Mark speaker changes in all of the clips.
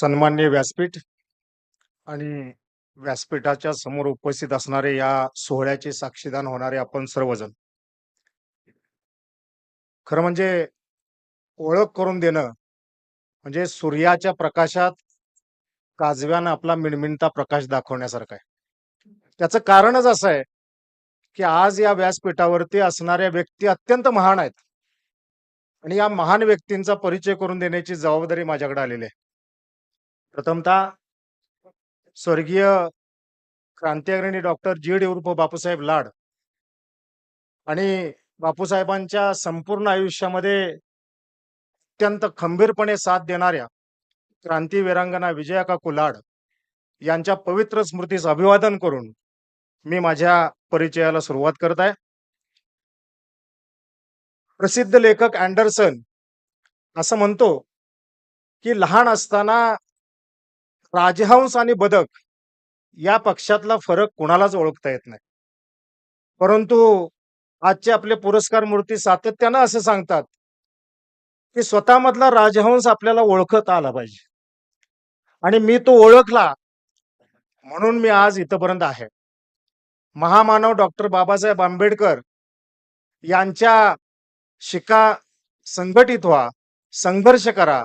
Speaker 1: सन्मान्य व्यासपीठ आणि व्यासपीठाच्या समोर उपस्थित असणारे या सोहळ्याचे साक्षीदान होणारे आपण सर्वजण. खरं म्हणजे ओळख करून देणं म्हणजे सूर्याच्या प्रकाशात काजव्यानं आपला मिणमिणता प्रकाश दाखवण्यासारखा आहे. त्याचं कारणच असं आहे की आज या व्यासपीठावरती असणाऱ्या व्यक्ती अत्यंत महान आहेत. आणि या महान व्यक्तींचा परिचय करून देण्याची जबाबदारी माझ्याकडे आलेली आहे. प्रथमतः स्वर्गीय क्रांतिअग्रणी डॉक्टर जी डी उर्फ बापूसाहेब लाड आणि बापूसाहेबांच्या संपूर्ण आयुष्यामध्ये अत्यंत खंबीरपणे साथ देणाऱ्या क्रांती वीरांगना विजया लाड यांच्या पवित्र स्मृतीस अभिवादन करून मी माझ्या परिचयाला सुरुवात करत आहे. प्रसिद्ध लेखक अँडरसन असं म्हणतो की लहान असताना राजहंस आणि बदक या पक्षातला फरक कोणालाच ओळखता येत नाही. परंतु आजचे आपले पुरस्कार मूर्ती सातत्यानं असं सांगतात की स्वतःमधला राजहंस आपल्याला ओळखता आला पाहिजे. आणि मी तो ओळखला म्हणून मी आज इथपर्यंत आहे. महामानव डॉक्टर बाबासाहेब आंबेडकर यांच्या शिका संघटित व्हा संघर्ष करा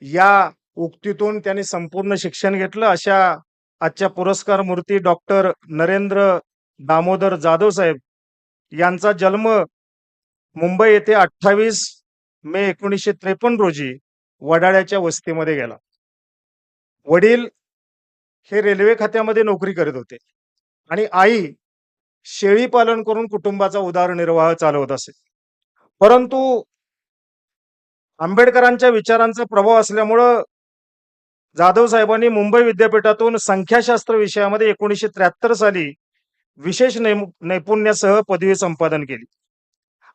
Speaker 1: या उक्तीतून त्यांनी संपूर्ण शिक्षण घेतलं. अशा आजच्या पुरस्कार मूर्ती डॉक्टर नरेंद्र दामोदर जाधव साहेब यांचा जन्म मुंबई येथे अठ्ठावीस मे एकोणीसशे त्रेपन्न रोजी वडाळ्याच्या वस्तीमध्ये गेला. वडील हे रेल्वे खात्यामध्ये नोकरी करत होते आणि आई शेळी पालन करून कुटुंबाचा उदरनिर्वाह चालवत असे. परंतु आंबेडकरांच्या विचारांचा प्रभाव असल्यामुळं जाधव साहेबांनी मुंबई विद्यापीठातून संख्याशास्त्र विषयामध्ये एकोणीसशे त्र्याहत्तर साली विशेष नैपुण्यासह पदवी संपादन केली.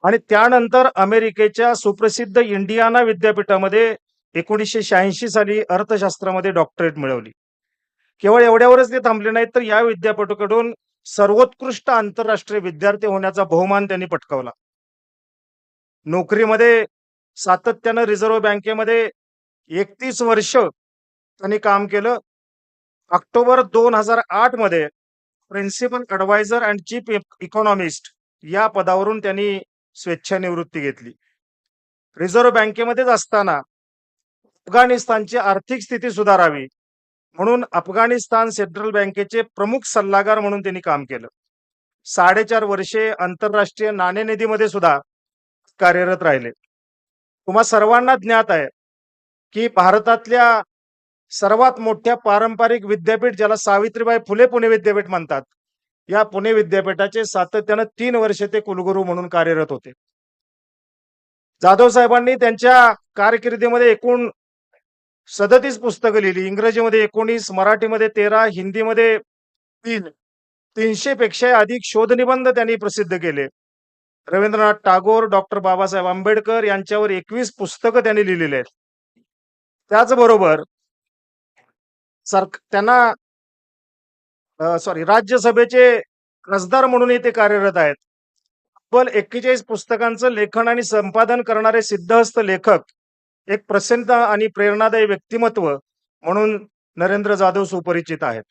Speaker 1: आणि त्यानंतर अमेरिकेच्या सुप्रसिद्ध इंडियाना विद्यापीठामध्ये एकोणीसशे शहाऐंशी साली अर्थशास्त्रामध्ये डॉक्टरेट मिळवली. केवळ एवढ्यावरच ते थांबले नाहीत तर या विद्यापीठाकडून सर्वोत्कृष्ट आंतरराष्ट्रीय विद्यार्थी होण्याचा बहुमान त्यांनी पटकावला. नोकरीमध्ये सातत्यानं रिझर्व्ह बँकेमध्ये एकतीस वर्ष त्यांनी काम केलं. ऑक्टोबर दोन हजार आठमध्ये principal adviser and chief economist या पदावरून त्यांनी स्वेच्छानिवृत्ती घेतली. रिझर्व्ह बँकेमध्येच असताना अफगाणिस्तानची आर्थिक स्थिती सुधारावी म्हणून अफगाणिस्तान सेंट्रल बँकेचे प्रमुख सल्लागार म्हणून त्यांनी काम केलं. साडेचार वर्षे आंतरराष्ट्रीय नाणेनिधीमध्ये सुद्धा कार्यरत राहिले. तुम्हा सर्वांना ज्ञात आहे की भारतातल्या सर्वात मोठ्या पारंपरिक विद्यापीठ ज्याला सावित्रीबाई फुले पुणे विद्यापीठ म्हणतात या पुणे विद्यापीठाचे सातत्यानं तीन वर्षे ते कुलगुरू म्हणून कार्यरत होते. जाधव साहेबांनी त्यांच्या कारकिर्दीमध्ये एकूण सदतीस पुस्तकं लिहिली. इंग्रजीमध्ये एकोणीस मराठीमध्ये तेरा हिंदीमध्ये तीन तीनशे पेक्षा अधिक शोधनिबंध त्यांनी प्रसिद्ध केले. रवींद्रनाथ टागोर डॉक्टर बाबासाहेब आंबेडकर यांच्यावर एकवीस पुस्तकं त्यांनी लिहिलेली आहेत. त्याचबरोबर सर त्यांना सॉरी राज्यसभेचे खासदार म्हणूनही ते कार्यरत आहेत. तब्बल एक्केचाळीस पुस्तकांचं लेखन आणि संपादन करणारे सिद्धहस्त लेखक एक प्रसिद्ध आणि प्रेरणादायी व्यक्तिमत्व म्हणून नरेंद्र जाधव सुपरिचित आहेत.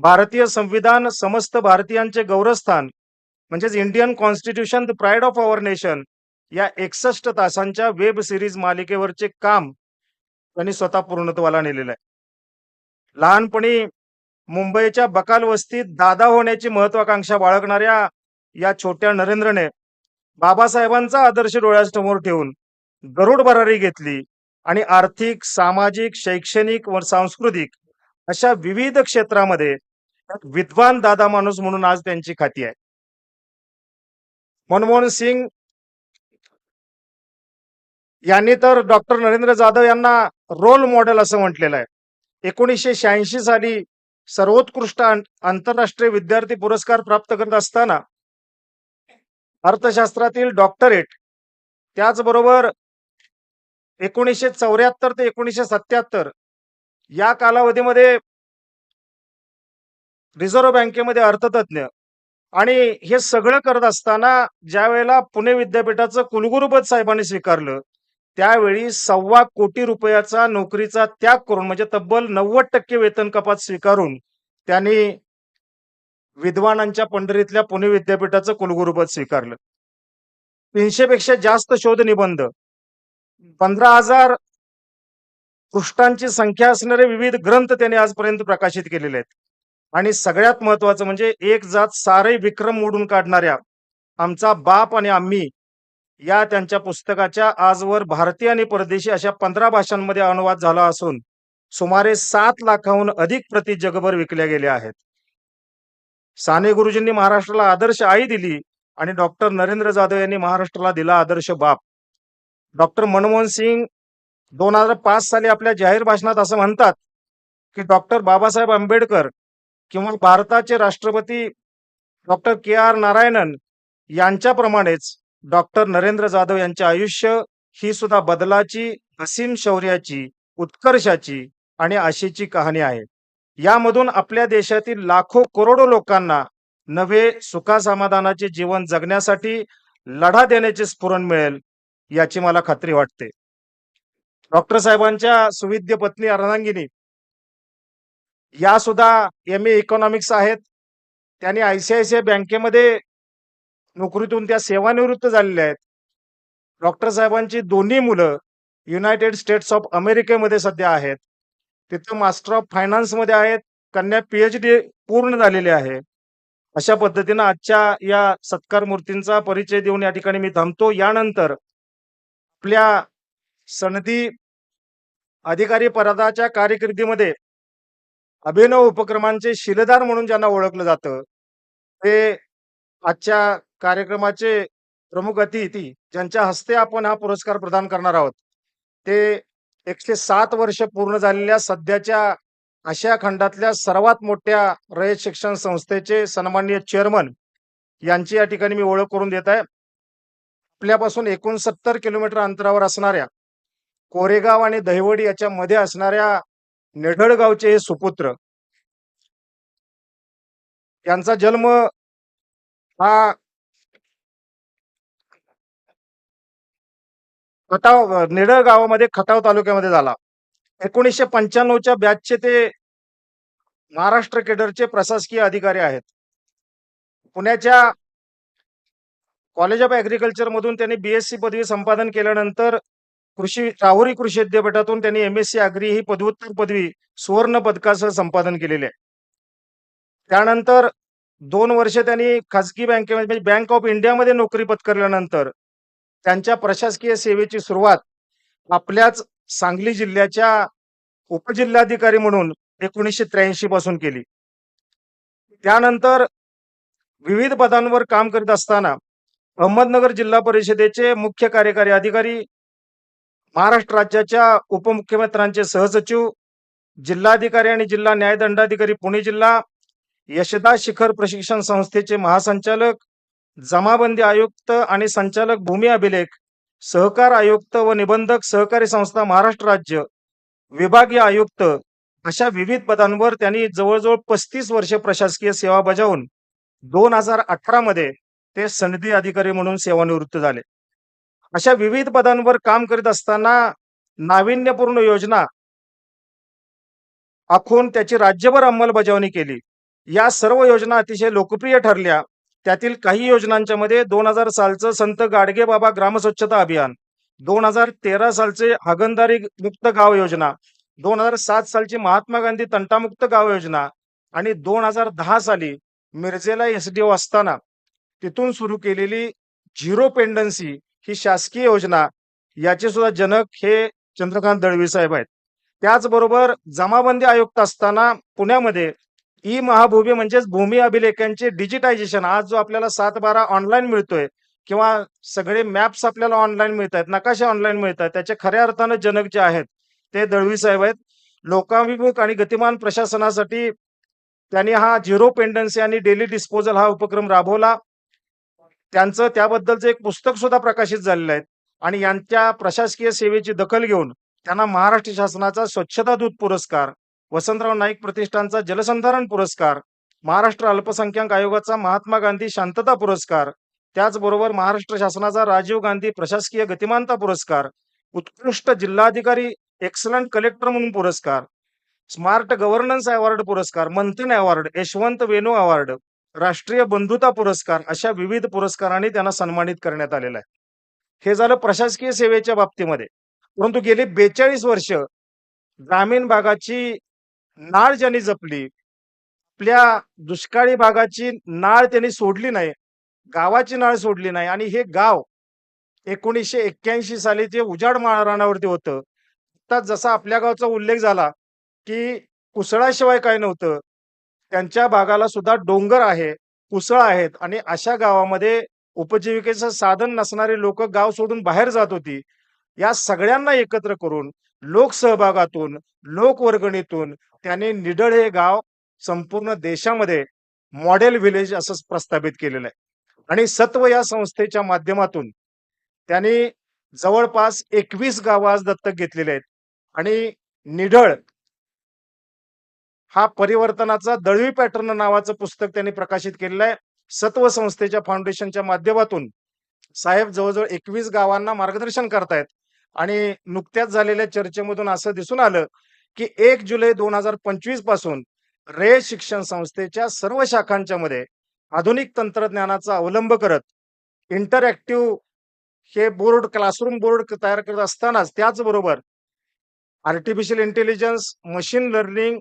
Speaker 1: भारतीय संविधान समस्त भारतीयांचे गौरवस्थान म्हणजेच Indian constitution the pride of our nation या एकसष्ट तासांच्या वेब सिरीज मालिकेवरचे काम त्यांनी स्वतः पूर्णत्वाला नेलेलं आहे. लहानपणी मुंबईच्या बकाल वस्तीत दादा होण्याची महत्वाकांक्षा बाळगणाऱ्या या छोट्या नरेंद्रने बाबासाहेबांचा आदर्श डोळ्यासमोर ठेवून गरुड भरारी घेतली आणि आर्थिक सामाजिक शैक्षणिक व सांस्कृतिक अशा विविध क्षेत्रामध्ये विद्वान दादा माणूस म्हणून आज त्यांची खाती आहे. मनमोहन सिंग यांनी तर डॉक्टर नरेंद्र जाधव यांना रोल मॉडेल असं म्हटलेलं आहे. एकोणीसशे शहाऐंशी साली सर्वोत्कृष्ट आंतरराष्ट्रीय विद्यार्थी पुरस्कार प्राप्त करत असताना अर्थशास्त्रातील डॉक्टरेट त्याचबरोबर एकोणीसशे चौऱ्याहत्तर ते एकोणीसशे सत्याहत्तर या कालावधीमध्ये रिझर्व्ह बँकेमध्ये अर्थतज्ञ आणि हे सगळं करत असताना ज्या वेळेला पुणे विद्यापीठाचं कुलगुरुपद साहेबांनी स्वीकारलं त्यावेळी सव्वा कोटी रुपयाचा नोकरीचा त्याग करून म्हणजे तब्बल नव्वद टक्के वेतन कपात स्वीकारून त्यांनी विद्वानांच्या पंढरीतल्या पुणे विद्यापीठाचं कुलगुरुपद स्वीकारलं. तीनशे पेक्षा जास्त शोध निबंध पंधरा हजार पृष्ठांची संख्या असणारे विविध ग्रंथ त्यांनी आजपर्यंत प्रकाशित केलेले आहेत. आणि सगळ्यात महत्वाचं म्हणजे एक जात सारे विक्रम मोडून काढणाऱ्या आमचा बाप आणि आम्ही या त्यांच्या पुस्तकाच्या आजवर भारतीय आणि परदेशी अशा पंधरा भाषांमध्ये अनुवाद झाला असून सुमारे सात लाखाहून अधिक प्रती जगभर विकल्या गेल्या आहेत. साने गुरुजींनी महाराष्ट्राला आदर्श आई दिली आणि डॉक्टर नरेंद्र जाधव यांनी महाराष्ट्राला दिला आदर्श बाप. डॉक्टर मनमोहन सिंग दोन हजार पाच साली आपल्या जाहीर भाषणात असं म्हणतात की डॉक्टर बाबासाहेब आंबेडकर किंवा भारताचे राष्ट्रपती डॉक्टर के आर नारायणन यांच्याप्रमाणेच डॉक्टर नरेंद्र जाधव यांचे आयुष्य ही सुद्धा बदलाची असीम शौर्याची उत्कर्षाची आणि आशेची कहाणी आहे. यामधून आपल्या देशातील लाखो करोडो लोकांना नवे सुखासमाधानाचे जीवन जगण्यासाठी लढा देण्याचे स्फुरण मिळेल याची मला खात्री वाटते. डॉक्टर साहेबांच्या सुविद्य पत्नी अर्धांगिनी या सुद्धा एम ए इकॉनॉमिक्स आहेत. त्यांनी आयसीआयसीआय बँकेमध्ये नोकरीतून त्या सेवानिवृत्त झालेल्या आहेत. डॉक्टर साहेबांची दोन्ही मुलं युनायटेड स्टेट्स ऑफ अमेरिकेमध्ये सध्या आहेत. तिथं मास्टर ऑफ फायनान्समध्ये आहेत कन्या पीएच डी पूर्ण झालेली आहे. अशा पद्धतीनं आजच्या या सत्कार मूर्तींचा परिचय देऊन या ठिकाणी मी थांबतो. यानंतर आपल्या सनदी अधिकारी पदाच्या कार्यकिर्दीमध्ये अभिनव उपक्रमांचे शिलेदार म्हणून ज्यांना ओळखलं जातं ते आजच्या कार्यक्रमाचे प्रमुख अतिथी ज्यांच्या हस्ते आपण हा पुरस्कार प्रदान करणार आहोत. ते एकशे सात वर्ष पूर्ण झालेल्या सध्याच्या आशिया खंडातल्या सर्वात मोठ्या रयत शिक्षण संस्थेचे सन्माननीय चेअरमन यांची या ठिकाणी मी ओळख करून देत आहे. आपल्यापासून एकोणसत्तर किलोमीटर अंतरावर असणाऱ्या कोरेगाव आणि दहिवडी याच्या मध्ये असणाऱ्या नेढळगावचे हे सुपुत्र यांचा जन्म हा खटाव निडळ गावामध्ये खटाव तालुक्यामध्ये झाला. एकोणीसशे पंच्याण्णवच्या बॅचचे ते महाराष्ट्र केडरचे प्रशासकीय अधिकारी आहेत. पुण्याच्या कॉलेज ऑफ ऍग्रिकल्चर मधून त्यांनी बीएससी पदवी संपादन केल्यानंतर कृषी राहुरी कृषी विद्यापीठातून त्यांनी एम एस सी अग्री ही पदव्युत्तर पदवी सुवर्ण पदकासह संपादन केलेली आहे. त्यानंतर दोन वर्ष त्यांनी खाजगी बँकेमध्ये म्हणजे बँक ऑफ इंडियामध्ये नोकरी पत्करल्यानंतर त्यांच्या प्रशासकीय सेवेची सुरुवात आपल्याच सांगली जिल्ह्याच्या उपजिल्हाधिकारी म्हणून एकोणीसशे त्र्याऐंशी पासून केली. त्यानंतर विविध पदांवर काम करीत असताना अहमदनगर जिल्हा परिषदेचे मुख्य कार्यकारी अधिकारी महाराष्ट्र राज्याच्या उपमुख्यमंत्र्यांचे सहसचिव जिल्हाधिकारी आणि जिल्हा न्यायदंडाधिकारी पुणे जिल्हा यशदा शिखर प्रशिक्षण संस्थेचे महासंचालक जमाबंदी आयुक्त आणि संचालक भूमी अभिलेख सहकार आयुक्त व निबंधक सहकारी संस्था महाराष्ट्र राज्य विभागीय आयुक्त अशा विविध पदांवर त्यांनी जवळजवळ पस्तीस वर्षे प्रशासकीय सेवा बजावून दोन हजार अठरा मध्ये ते सनदी अधिकारी म्हणून सेवानिवृत्त झाले. अशा विविध पदांवर काम करीत असताना नाविन्यपूर्ण योजना आखून त्याची राज्यभर अंमलबजावणी केली. या सर्व योजना अतिशय लोकप्रिय ठरल्या. त्यातील काही योजनांच्या मध्ये दोन हजार सालचं संत गाडगे बाबा ग्रामस्वच्छता अभियान दोन हजार तेरा सालचे हागणदारी मुक्त गाव योजना दोन हजार सात सालची महात्मा गांधी तंटामुक्त गाव योजना आणि दोन हजार दहा साली मिरजेला एसडीओ असताना तिथून सुरू केलेली झिरो पेंडन्सी ही शासकीय योजना याचे सुद्धा जनक हे चंद्रकांत दळवी साहेब आहेत. त्याचबरोबर जमाबंदी आयुक्त असताना पुण्यामध्ये ई महाभूमी म्हणजेच भूमी अभिलेखांचे डिजिटायझेशन आज जो आपल्याला सात बारा ऑनलाईन मिळतोय किंवा सगळे मॅप्स आपल्याला ऑनलाईन मिळत आहेत नकाशे ऑनलाईन मिळत आहेत त्याचे खऱ्या अर्थानं जनक जे आहेत ते दळवी साहेब आहेत. लोकाभिमुख आणि गतिमान प्रशासनासाठी त्यांनी हा झिरो पेंडन्सी आणि डेली डिस्पोजल हा उपक्रम राबवला. त्यांचं त्याबद्दलचं एक पुस्तक सुद्धा प्रकाशित झालेलं आहे. आणि यांच्या प्रशासकीय सेवेची दखल घेऊन त्यांना महाराष्ट्र शासनाचा स्वच्छता दूत पुरस्कार वसंतराव नाईक प्रतिष्ठानचा जलसंधारण पुरस्कार महाराष्ट्र अल्पसंख्याक आयोगाचा महात्मा गांधी शांतता पुरस्कार त्याचबरोबर महाराष्ट्र शासनाचा राजीव गांधी प्रशासकीय गतिमानता पुरस्कार उत्कृष्ट जिल्हाधिकारी एक्सलंट कलेक्टर म्हणून पुरस्कार स्मार्ट गव्हर्नन्स अवॉर्ड पुरस्कार मंथन अवॉर्ड यशवंत वेणू अवॉर्ड राष्ट्रीय बंधुता पुरस्कार अशा विविध पुरस्कारांनी त्यांना सन्मानित करण्यात आलेलं आहे. हे झालं प्रशासकीय सेवेच्या बाबतीमध्ये. परंतु गेली बेचाळीस वर्ष ग्रामीण भागाची नाळ ज्यांनी जपली आपल्या दुष्काळी भागाची नाळ त्यांनी सोडली नाही गावाची नाळ सोडली नाही. आणि हे गाव एकोणीसशे एक्क्याऐंशी साली जे उजाड माळरानावरती होतं आता जसा आपल्या गावचा उल्लेख झाला की कुसळाशिवाय काय नव्हतं त्यांच्या भागाला सुद्धा डोंगर आहे कुसळ आहेत. आणि अशा गावामध्ये उपजीविकेचं साधन नसणारे लोक गाव सोडून बाहेर जात होती. या सगळ्यांना एकत्र करून लोकसहभागातून लोकवर्गणीतून त्यांनी निडळ हे गाव संपूर्ण देशामध्ये मॉडेल विलेज असं प्रस्थापित केलेलं आहे. आणि सत्व या संस्थेच्या माध्यमातून त्यांनी जवळपास एकवीस गावं आज दत्तक घेतलेली आहेत. आणि निढळ हा परिवर्तनाचा दळवी पॅटर्न नावाचं पुस्तक त्यांनी प्रकाशित केलेलं आहे. सत्व संस्थेच्या फाउंडेशनच्या माध्यमातून साहेब जवळजवळ एकवीस गावांना मार्गदर्शन करतायत. आणि नुकत्याच झालेल्या चर्चेमधून असं दिसून आलं की एक जुलै दोन हजार पंचवीसपासून रे शिक्षण संस्थेच्या सर्व शाखांच्या मध्ये आधुनिक तंत्रज्ञानाचा अवलंब करत इंटरॅक्टिव्ह हे बोर्ड क्लासरूम बोर्ड तयार करत असतानाच त्याचबरोबर artificial intelligence machine learning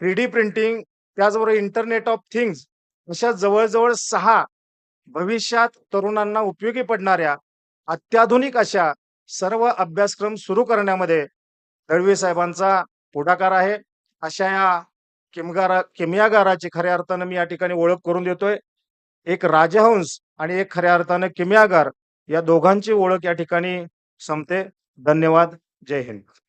Speaker 1: three D printing त्याचबरोबर इंटरनेट ऑफ थिंग्स अशा जवळजवळ सहा भविष्यात तरुणांना उपयोगी पडणाऱ्या अत्याधुनिक अशा सर्व अभ्यासक्रम सुरू करण्यामध्ये दळवी साहेबांचा पुढाकार आहे. अशा या किमगारा किमयागाराची खऱ्या अर्थानं मी या ठिकाणी ओळख करून देतोय. एक राजहंस आणि एक खऱ्या अर्थानं किमयागार या दोघांची ओळख या ठिकाणी संपते. धन्यवाद. जय हिंद.